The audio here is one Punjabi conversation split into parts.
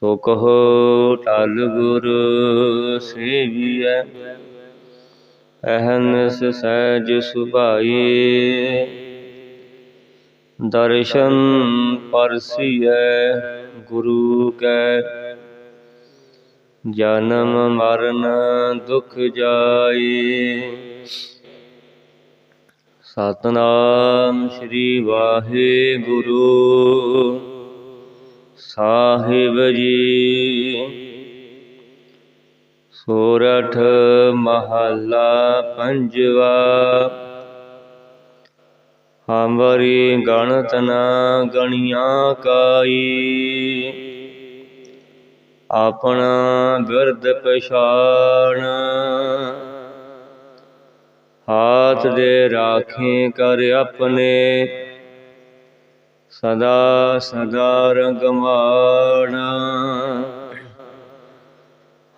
ਸੋ ਕਹੋ ਟਲ ਗੁਰ ਸੇਵੀਐ, ਅਹਨਸ ਸਹਿਜ ਸੁਭਾਈ। ਦਰਸ਼ਨ ਪਰਸੀਐ ਗੁਰੂ ਕੈ, ਜਨਮ ਮਰਨ ਦੁਖ ਜਾਈ। ਸਤਨਾਮ ਸ੍ਰੀ ਵਾਹਿਗੁਰੂ। ਸਾਹਿਬ ਜੀ। ਸੋਰਠ ਮਹੱਲਾ ਪੰਜਵਾ। ਹਮਰੀ ਗਣਤ ਨਾ ਗਣੀਆਂ ਕਾਈ। ਆਪਣਾ ਬਿਰਦ ਪਛਾਣ। ਹਾਥ ਦੇ ਰਾਖੇ ਕਰ ਆਪਣੇ। ਸਦਾ ਸਦਾ ਰੰਗਮਾਣ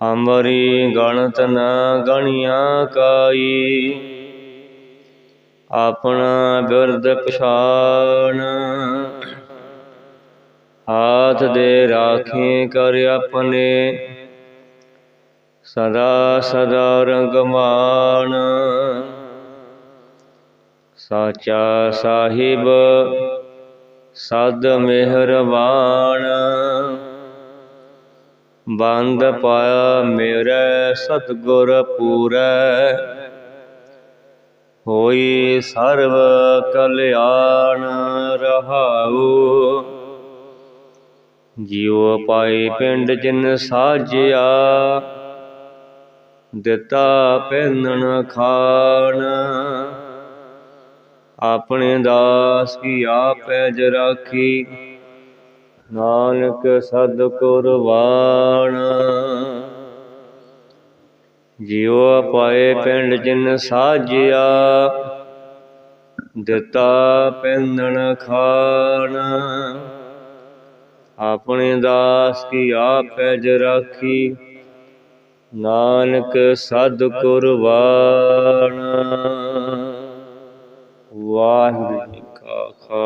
ਹਮਰੀ ਗਣਤ ਨਾ ਗਣੀਆਂ ਕਾਈ। ਆਪਣਾ ਬਿਰਦ ਪਛਾਣ ਹਾਥ ਦੇ ਰਾਖੇ ਕਰ ਆਪਣੇ। ਸਦਾ ਸਦਾ ਰੰਗਮਾਨ। ਸਾਚਾ ਸਾਹਿਬ ਸਦ ਮਿਹਰਬਾਨ। ਬੰਦ ਪਾਇਆ ਮੇਰੇ ਸਤਗੁਰ ਪੂਰੈ। ਹੋਈ ਸਰਬ ਕਲਿਆਣ ਰਹਾਉ। ਜਿਉ ਪਾਈ ਪਿੰਡ ਜਿਨ ਸਾਜਿਆ, ਦਿੱਤਾ ਪਹਿਨਣ ਖਾਣ। ਆਪਣੇ ਦਾਸ ਕੀ ਆਪੈ ਜ ਰਾਖੀ? ਨਾਨਕ ਸਦ ਕੁਰਬਾਨ। ਜਿਉ ਪਾਏ ਪਿੰਡ ਜਿਨ ਸਾਜਿਆ, ਦਿੱਤਾ ਪੈਂਦਣ ਖਾਣ। ਆਪਣੇ ਦਾਸ ਕੀ ਆਪੈ ਜ ਰਾਖੀ? ਨਾਨਕ ਸਦ ਕੁਰਬਾਨ।